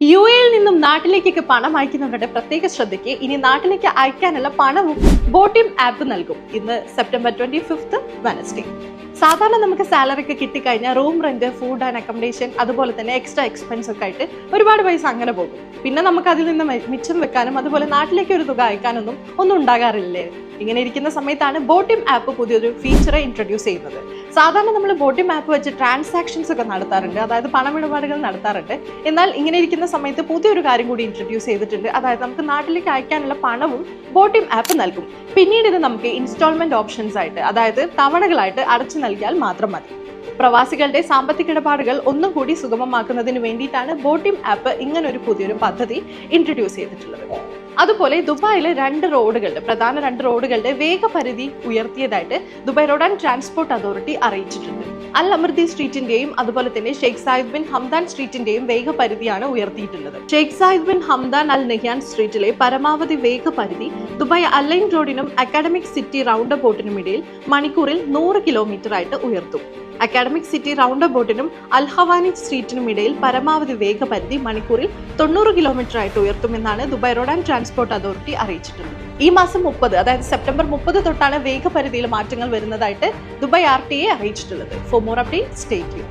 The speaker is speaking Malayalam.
യു എയിൽ നിന്നും നാട്ടിലേക്കൊക്കെ പണം അയക്കുന്നവരുടെ പ്രത്യേക ശ്രദ്ധയ്ക്ക് ഇനി നാട്ടിലേക്ക് അയക്കാനുള്ള പണവും ബോട്ടിം ആപ്പ് നൽകും. ഇന്ന് സെപ്റ്റംബർ ട്വന്റി ഫിഫ്ത്ത് വെനസ്ഡേ സാധാരണ നമുക്ക് സാലറി ഒക്കെ കിട്ടിക്കഴിഞ്ഞാൽ room rent food and accommodation അതുപോലെ തന്നെ എക്സ്ട്രാ എക്സ്പെൻസ് ഒക്കെ ആയിട്ട് ഒരുപാട് പൈസ അങ്ങനെ പോകും. പിന്നെ നമുക്ക് അതിൽ നിന്ന് മിച്ചം വെക്കാനും അതുപോലെ നാട്ടിലേക്ക് ഒരു തുക അയക്കാനൊന്നും ഒന്നും ഉണ്ടാകാറില്ലേ? ഇങ്ങനെ ഇരിക്കുന്ന സമയത്താണ് ബോട്ടിം ആപ്പ് പുതിയൊരു ഫീച്ചർ ഇൻട്രൊഡ്യൂസ് ചെയ്യുന്നത്. സാധാരണ നമ്മൾ ബോട്ടിം ആപ്പ് വെച്ച് ട്രാൻസാക്ഷൻസ് ഒക്കെ നടത്താറുണ്ട്. അതായത് പണമിടപാടുകൾ നടത്താറുണ്ട്. എന്നാൽ ഇങ്ങനെ ഇരിക്കുന്ന സമയത്ത് പുതിയൊരു കാര്യം കൂടി ഇൻട്രൊഡ്യൂസ് ചെയ്തിട്ടുണ്ട്. അതായത് നമുക്ക് നാട്ടിലേക്ക് അയക്കാനുള്ള പണവും ബോട്ടിം ആപ്പ് നൽകും. പിന്നീട് ഇത് നമുക്ക് ഇൻസ്റ്റാൾമെന്റ് ഓപ്ഷൻസ് ആയിട്ട് അതായത് തവണകളായിട്ട് അടച്ചു നൽകിയാൽ മാത്രം മതി. പ്രവാസികളുടെ സാമ്പത്തിക ഇടപാടുകൾ ഒന്നും കൂടി സുഗമമാക്കുന്നതിന് വേണ്ടിയിട്ടാണ് ബോട്ടിം ആപ്പ് ഇങ്ങനൊരു പുതിയൊരു പദ്ധതി ഇൻട്രൊഡ്യൂസ് ചെയ്തിട്ടുള്ളത്. അതുപോലെ ദുബായിലെ രണ്ട് റോഡുകളുടെ പ്രധാന രണ്ട് റോഡുകളുടെ വേഗപരിധി ഉയർത്തിയതായിട്ട് Dubai road and transport authority അറിയിച്ചിട്ടുണ്ട്. അൽ അമൃതി സ്ട്രീറ്റിന്റെയും അതുപോലെ തന്നെ ഷെയ്ഖ് സായിദ് ബിൻ ഹംദാൻ സ്ട്രീറ്റിന്റെയും വേഗപരിധിയാണ് ഉയർത്തിയിട്ടുള്ളത്. Sheikh Zayed bin Hamdan Al Nahyan സ്ട്രീറ്റിലെ പരമാവധി വേഗപരിധി ദുബായ് അലൈൻ റോഡിനും അക്കാഡമിക് സിറ്റി റൗണ്ട് ബോട്ടിനും ഇടയിൽ മണിക്കൂറിൽ നൂറ് കിലോമീറ്റർ ആയിട്ട് ഉയർത്തും. അക്കാഡമിക് സിറ്റി റൗണ്ട് ബോട്ടിനും അൽഹവാനി സ്ട്രീറ്റിനും ഇടയിൽ പരമാവധി വേഗപരിധി മണിക്കൂറിൽ തൊണ്ണൂറ് കിലോമീറ്റർ ആയിട്ട് ഉയർത്തുമെന്നാണ് Dubai road and transport authority അറിയിച്ചിട്ടുള്ളത്. ഈ മാസം മുപ്പത് അതായത് സെപ്റ്റംബർ മുപ്പത് തൊട്ടാണ് വേഗപരിധിയിൽ മാറ്റങ്ങൾ വരുന്നതായിട്ട് ദുബായ് ആർ ടി എ അറിയിച്ചിട്ടുള്ളത്. For more update state